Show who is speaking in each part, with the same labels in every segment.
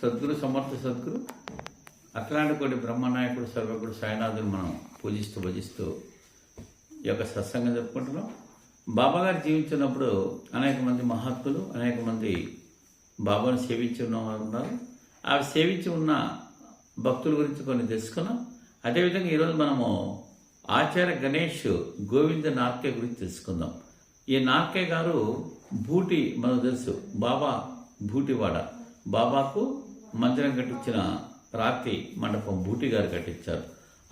Speaker 1: సద్గురు సమర్థ సద్గురు అట్లాంటి కొన్ని బ్రహ్మనాయకుడు సర్వకుడు సాయినాథుని మనం పూజిస్తూ భజిస్తూ ఈ యొక్క సత్సంగం చెప్పుకుంటున్నాం బాబా గారు జీవించినప్పుడు అనేక మంది మహాత్ములు అనేక మంది బాబాను సేవించి ఉన్నవారు ఉన్నారు ఆ సేవించి ఉన్న భక్తుల గురించి కొన్ని తెలుసుకున్నాం. అదేవిధంగా ఈరోజు మనము ఆచార్య గణేష్ గోవింద నార్కే గురించి తెలుసుకుందాం. ఈ నార్కే గారు బూటి మనకు తెలుసు బాబా బూటివాడ బాబాకు మందిరం కట్టించిన రాతి మండపం బూటి గారు కట్టించారు.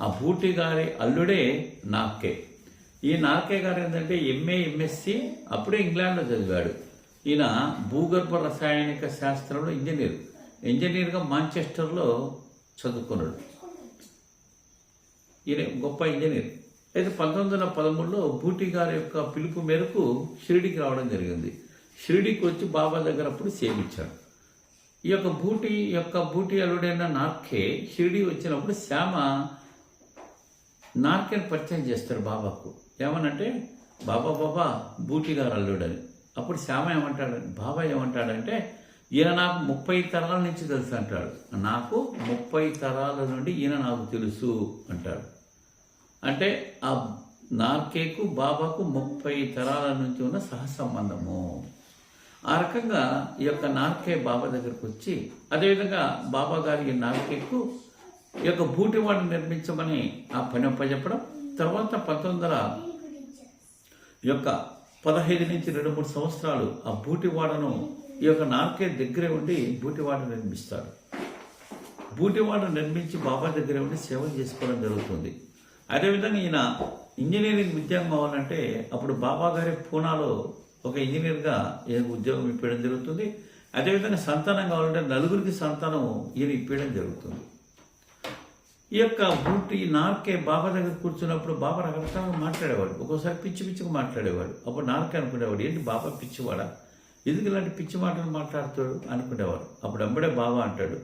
Speaker 1: ఆ బూటి గారి అల్లుడే నాకే. ఈ నాకే గారు ఏంటంటే ఎంఏ ఎంఎస్సి అప్పుడే ఇంగ్లాండ్లో చదివాడు. ఈయన భూగర్భ రసాయనిక శాస్త్రంలో ఇంజనీర్. ఇంజనీర్గా మాంచెస్టర్లో చదువుకున్నాడు. ఈయన గొప్ప ఇంజనీర్. అయితే పంతొమ్మిది వందల పదమూడులో బూటి గారి యొక్క పిలుపు మేరకు షిరిడికి రావడం జరిగింది. షిరిడికి వచ్చి బాబా దగ్గర అప్పుడు సేవించాడు ఈ యొక్క బూటి యొక్క బూటి అల్లుడైన నార్కే షిరిడి వచ్చినప్పుడు శ్యామ నార్కేని పరిచయం చేస్తారు బాబాకు. ఏమనంటే బాబా బాబా బూటి గారు అల్లుడని. అప్పుడు శ్యామ ఏమంటాడు బాబా ఏమంటాడంటే ఈయన నాకు ముప్పై తరాల నుంచి తెలుసు అంటాడు. నాకు ముప్పై తరాల నుండి ఈయన నాకు తెలుసు అంటాడు. అంటే ఆ నార్కేకు బాబాకు ముప్పై తరాల నుంచి ఉన్న సహసంబంధము. ఆ రకంగా ఈ యొక్క నార్కే బాబా దగ్గరకు వచ్చి అదేవిధంగా బాబా గారి ఈ నార్కేకు ఈ యొక్క బూటివాడు నిర్మించమని ఆ పని అప్పచెప్పడం తర్వాత పంతొమ్మిది వందల ఈ యొక్క పదహైదు నుంచి రెండు మూడు సంవత్సరాలు ఆ బూటివాడను ఈ యొక్క నార్కే దగ్గరే ఉండి బూటివాడ నిర్మిస్తాడు. బూటివాడ నిర్మించి బాబా దగ్గరే ఉండి సేవలు చేసుకోవడం జరుగుతుంది. అదేవిధంగా ఈయన ఇంజనీరింగ్ ఉద్యోగం కావాలంటే అప్పుడు బాబా గారి పూనాలో ఒక ఇంజనీర్గా ఈయన ఉద్యోగం ఇప్పించడం జరుగుతుంది. అదేవిధంగా సంతానం కావాలంటే నలుగురికి సంతానం ఈయన ఇప్పించడం జరుగుతుంది. ఈ యొక్క బూటి నార్కే బాబా దగ్గర కూర్చున్నప్పుడు బాబా రకరకాలుగా మాట్లాడేవాడు. ఒక్కోసారి పిచ్చి పిచ్చిగా మాట్లాడేవాడు. అప్పుడు నార్కే అనుకునేవాడు ఏంటి బాబా పిచ్చివాడా? ఎందుకు ఇలాంటి పిచ్చి మాటలు మాట్లాడుతాడు? అనుకునేవాడు. అప్పుడు అంబడే బాబా అంటాడు.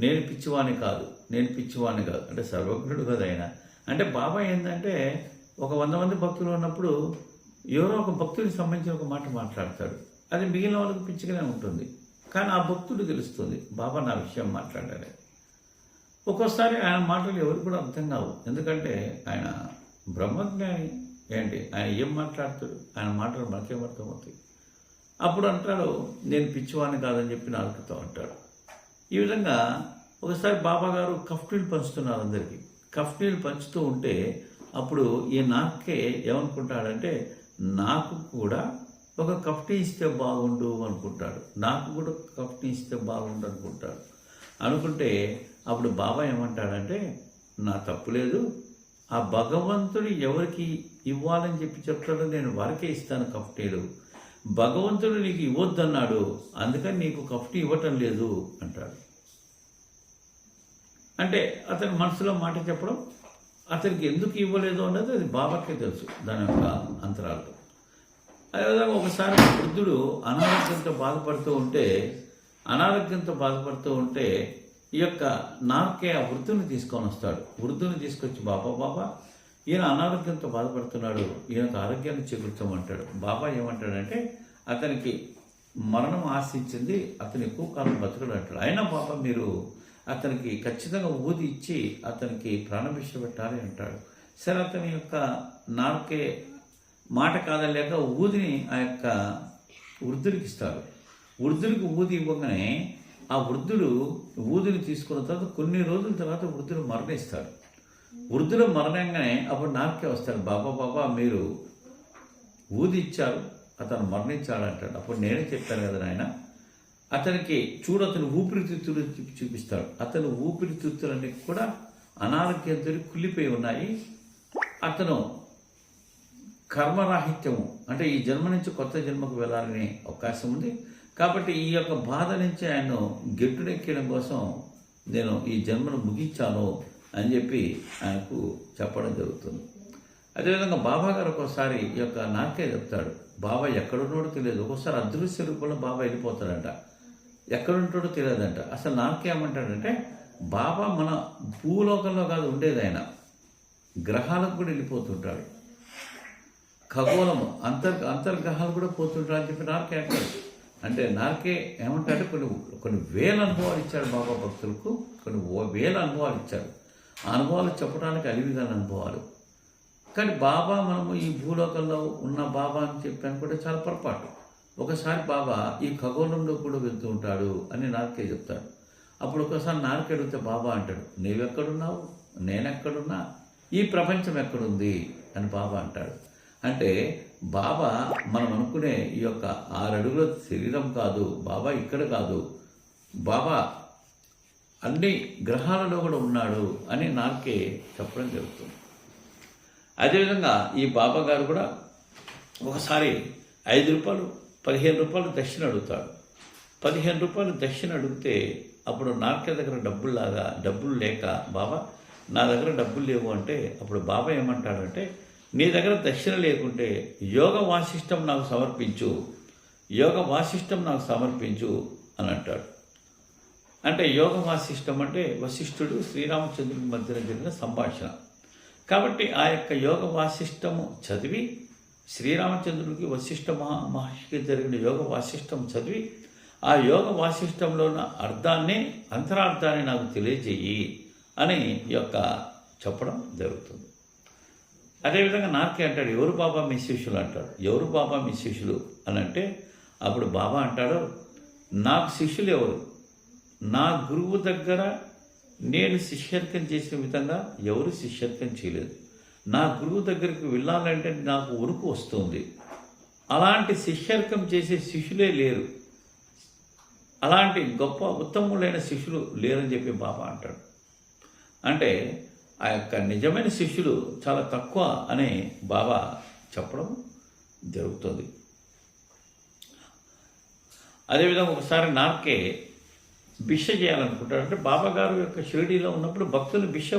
Speaker 1: నేను పిచ్చివాణి కాదు. నేను పిచ్చివాణి కాదు. అంటే సర్వజ్ఞుడు కదా ఆయన. అంటే బాబా ఏంటంటే ఒక వంద మంది భక్తులు ఉన్నప్పుడు ఎవరో ఒక భక్తుడికి సంబంధించిన ఒక మాట మాట్లాడతాడు. అది మిగిలిన వాళ్ళకి పిచ్చిగానే ఉంటుంది. కానీ ఆ భక్తుడు తెలుస్తుంది బాబా నా విషయం మాట్లాడాలి ఒక్కోసారి ఆయన మాటలు ఎవరు కూడా అర్థం కావు. ఎందుకంటే ఆయన బ్రహ్మజ్ఞాని. ఏంటి? ఆయన ఏం మాట్లాడతాడు? ఆయన మాటలు మనకేం అర్థమవుతాయి? అప్పుడు అంటాడు నేను పిచ్చివాడిని కాదని చెప్పి నాలుగుతో అంటాడు. ఈ విధంగా ఒకసారి బాబా గారు కఫ్టీలు పంచుతున్నారు అందరికీ. కఫ్టీలు పంచుతూ ఉంటే అప్పుడు ఈ నాకే ఏమనుకుంటాడంటే నాకు కూడా ఒక కఫ్టీ ఇస్తే బాగుండు అనుకుంటాడు. నాకు కూడా కఫ్టీ ఇస్తే బాగుండు అనుకుంటాడు. అనుకుంటే అప్పుడు బాబా ఏమంటాడంటే నా తప్పు లేదు. ఆ భగవంతుడు ఎవరికి ఇవ్వాలని చెప్పి చెప్తాడో నేను వారికే ఇస్తాను కఫ్టీలు భగవంతుడు నీకు ఇవ్వద్దన్నాడు. అందుకని నీకు కఫ్టీ ఇవ్వటం లేదు అంటాడు. అంటే అతని మనసులో మాట చెప్పడం అతనికి ఎందుకు ఇవ్వలేదు అన్నది అది బాబాకే తెలుసు దాని యొక్క అంతరాలు. అదేవిధంగా ఒకసారి వృద్ధుడు అనారోగ్యంతో బాధపడుతూ ఉంటే అనారోగ్యంతో బాధపడుతూ ఉంటే ఈ యొక్క నాకే ఆ వృద్ధుని తీసుకొని వస్తాడు. వృద్ధుని తీసుకొచ్చి బాబా బాబా ఈయన అనారోగ్యంతో బాధపడుతున్నాడు ఈయనకు ఆరోగ్యాన్ని చేకూర్చమంటాడు. బాబా ఏమంటాడంటే అతనికి మరణం ఆశించింది అతను ఎక్కువ కాలం బతకడు అంటాడు. అయినా బాబా మీరు అతనికి ఖచ్చితంగా ఊది ఇచ్చి అతనికి ప్రాణభిష పెట్టాలి అంటాడు. సరే అతని యొక్క నాకే మాట కాదలేక ఊదిని ఆ యొక్క వృద్ధుడికి ఇస్తాడు. వృద్ధుడికి ఊది ఇవ్వగానే ఆ వృద్ధుడు ఊదిని తీసుకున్న తర్వాత కొన్ని రోజుల తర్వాత వృద్ధుడు మరణిస్తాడు. వృద్ధుడు మరణంగానే అప్పుడు నాకే వస్తాడు. బాబా బాబా మీరు ఊది ఇచ్చారు అతను మరణించాడు అంటాడు అప్పుడు నేనే చెప్పాను కదా నాయన అతనికి చూడు అతను ఊపిరితిత్తులు చూపి చూపిస్తాడు. అతను ఊపిరితిత్తులన్నీ కూడా అనారోగ్యంతో కుళ్ళిపోయి ఉన్నాయి. అతను కర్మరాహిత్యము. అంటే ఈ జన్మ నుంచి కొత్త జన్మకు వెళ్ళాలనే అవకాశం ఉంది. కాబట్టి ఈ యొక్క బాధ నుంచి ఆయన గెట్టునెక్కడం కోసం నేను ఈ జన్మను ముగించాను అని చెప్పి ఆయనకు చెప్పడం జరుగుతుంది. అదేవిధంగా బాబా గారు ఒకసారి ఈ యొక్క నాకే చెప్తాడు. బాబా ఎక్కడున్నాడో తెలియదు. ఒక్కోసారి అదృశ్య రూపంలో బాబా వెళ్ళిపోతాడంట. ఎక్కడుంటాడో తెలియదంట. అసలు నాకేమంటాడంటే బాబా మన భూలోకంలో కాదు ఉండేది ఆయన. గ్రహాలకు కూడా వెళ్ళిపోతుంటాడు. ఖగోళము అంతర్ అంతర్గ్రహాలు కూడా పోతుంటాడు అని చెప్పి నాకే అంటాడు. అంటే నాకే ఏమంటారంటే కొన్ని కొన్ని వేల అనుభవాలు ఇచ్చాడు బాబా భక్తులకు కొన్ని ఓ- వేల అనుభవాలు ఇచ్చాడు. ఆ అనుభవాలు చెప్పడానికి అలివిదాని అనుభవాలు. కానీ బాబా మనము ఈ భూలోకంలో ఉన్న బాబా అని చెప్పాను కూడా చాలా పొరపాటు. ఒకసారి బాబా ఈ ఖగోళంలో కూడా వెళ్తూ ఉంటాడు అని నార్కే చెప్తాడు. అప్పుడు ఒకసారి నార్కే అడిగితే బాబా అంటాడు నీవెక్కడున్నావు నేనెక్కడున్నా? ఈ ప్రపంచం ఎక్కడుంది? అని బాబా అంటాడు. అంటే బాబా మనం అనుకునే ఈ యొక్క ఆరడుగుల శరీరం కాదు బాబా ఇక్కడ కాదు. బాబా అన్ని గ్రహాలలో కూడా ఉన్నాడు అని నాకే చెప్పడం జరుగుతుంది. అదేవిధంగా ఈ బాబా గారు కూడా ఒకసారి ఐదు రూపాయలు పదిహేను రూపాయలు దక్షిణ అడుగుతాడు. పదిహేను రూపాయలు దక్షిణ అడిగితే అప్పుడు నాకే దగ్గర డబ్బుల్లాగా డబ్బులు లేక బాబా నా దగ్గర డబ్బులు లేవు అంటే అప్పుడు బాబా ఏమంటాడంటే నీ దగ్గర దక్షిణ లేకుంటే యోగ వాసిష్టం నాకు సమర్పించు యోగ వాసిష్టం నాకు సమర్పించు అని అంటాడు. అంటే యోగ వాసిష్టం అంటే వశిష్ఠుడు శ్రీరామచంద్రుడి మధ్యన జరిగిన సంభాషణ. కాబట్టి ఆ యొక్క యోగ వాసిష్టము చదివి శ్రీరామచంద్రుడికి వశిష్ఠ మహా మహర్షికి జరిగిన యోగ వాసిష్టం చదివి ఆ యోగ వాసిష్టంలో ఉన్న అర్థాన్ని అంతరార్థాన్ని నాకు తెలియజేయి అని యొక్క చెప్పడం జరుగుతుంది. అదేవిధంగా నాకే అంటాడు ఎవరు బాబా మీ శిష్యులు? అంటాడు. ఎవరు బాబా మీ శిష్యులు? అని అంటే అప్పుడు బాబా అంటాడు నాకు శిష్యులు ఎవరు? నా గురువు దగ్గర నేను శిష్యత్వం చేసిన విధంగా ఎవరు శిష్యత్వం చేయలేదు. నా గురువు దగ్గరికి వెళ్ళాలంటే నాకు ఉరుకు వస్తుంది. అలాంటి శిష్యర్కం చేసే శిష్యులే లేరు. అలాంటి గొప్ప ఉత్తములైన శిష్యులు లేరని చెప్పి బాబా అంటాడు. అంటే ఆ యొక్క నిజమైన శిష్యులు చాలా తక్కువ అని బాబా చెప్పడం జరుగుతుంది. అదేవిధంగా ఒకసారి నాకే భిక్ష చేయాలనుకుంటాడు. అంటే బాబా గారు యొక్క షిరిడీలో ఉన్నప్పుడు భక్తులు భిక్ష